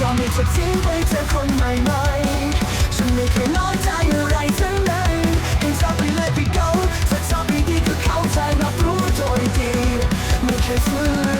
ยอมให้เธอทิ้งไปเจอคนใหม่ๆฉันไม่เคยน้อยใจอะไรทั้งนั้นเองชอบไปเลยไปเก่าถ้าชอบไปดีก็เข้าใจรับรู้โดยดีไม่เคยฝืน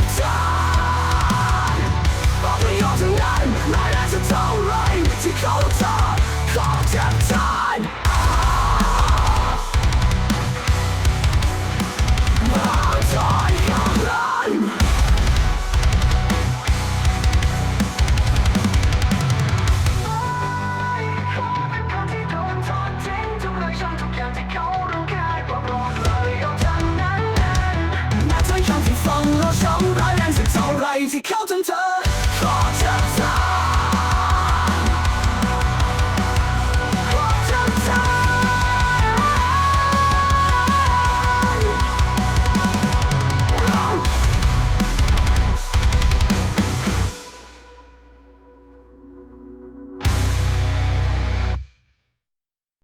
time ที่เขาถึงเธอ